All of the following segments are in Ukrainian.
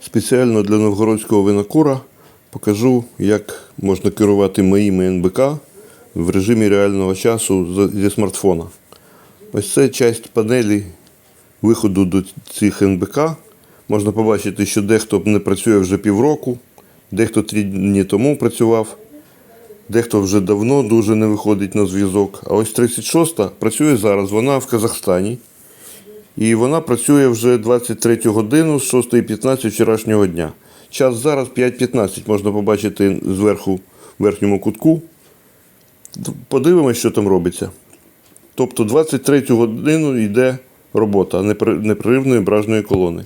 Спеціально для новгородського винокура покажу, як можна керувати моїми НБК в режимі реального часу зі смартфона. Ось це часть панелі виходу до цих НБК. Можна побачити, що дехто не працює вже півроку, дехто три дні тому працював, дехто вже давно дуже не виходить на зв'язок. А ось 36-та працює зараз. Вона в Казахстані. І вона працює вже 23 годину з 6.15 вчорашнього дня. Час зараз 5.15, можна побачити зверху в верхньому кутку. Подивимось, що там робиться. Тобто 23 годину йде робота непреривної бражної колони.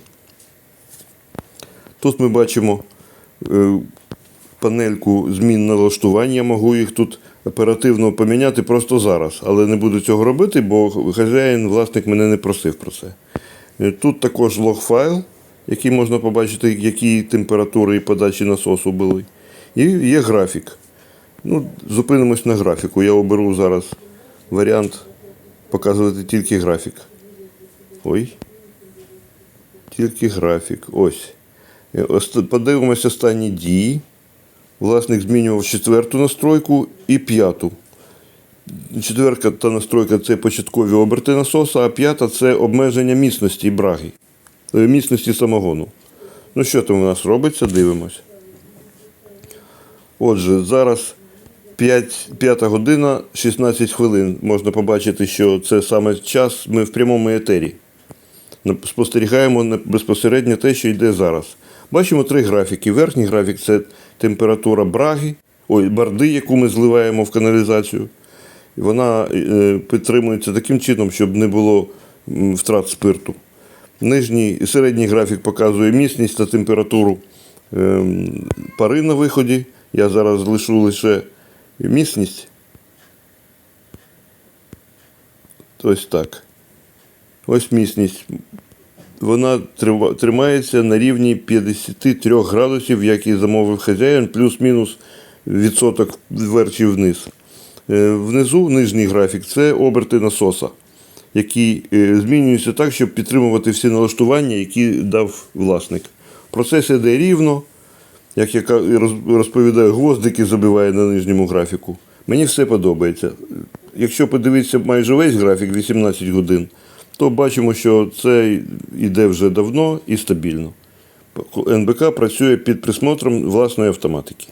Тут ми бачимо е, панельку змін налаштування. Я можу їх тут оперативно поміняти просто зараз, але не буду цього робити, бо хазяїн, власник мене не просив про це. Е, Тут також лог-файл, який можна побачити, які температури і подачі насосу були. І є графік. Ну, зупинимось на графіку. Я оберу зараз варіант показувати тільки графік. Ой. Тільки графік. Ось. Е, Подивимось останні дії. Власник змінював четверту настройку і п'яту. Четверта та настройка це початкові оберти насоса, а п'ята це обмеження міцності браги, е, міцності самогону. Ну, що там у нас робиться, дивимось. Отже, зараз 5, 5 година 16 хвилин. Можна побачити, що це саме час ми в прямому етері. Спостерігаємо безпосередньо те, що йде зараз. Бачимо три графіки. Верхній графік це температура браги, ой, барди, яку ми зливаємо в каналізацію. Вона е, підтримується таким чином, щоб не було втрат спирту. Нижній і середній графік показує міцність та температуру ем, пари на виході. Я зараз лишу лише міцність. Ось так. Ось міцність. Вона тримається на рівні 53 градусів, як і замовив хазяїн, плюс-мінус відсоток вверх вниз. Е, Внизу нижній графік це оберти насоса, які е, змінюються так, щоб підтримувати всі налаштування, які дав власник. Процес іде рівно, як я розповідаю, гвоздики забиває на нижньому графіку. Мені все подобається. Якщо подивитися майже весь графік 18 годин, то бачимо, що це йде вже давно і стабільно. НБК працює під присмотром власної автоматики.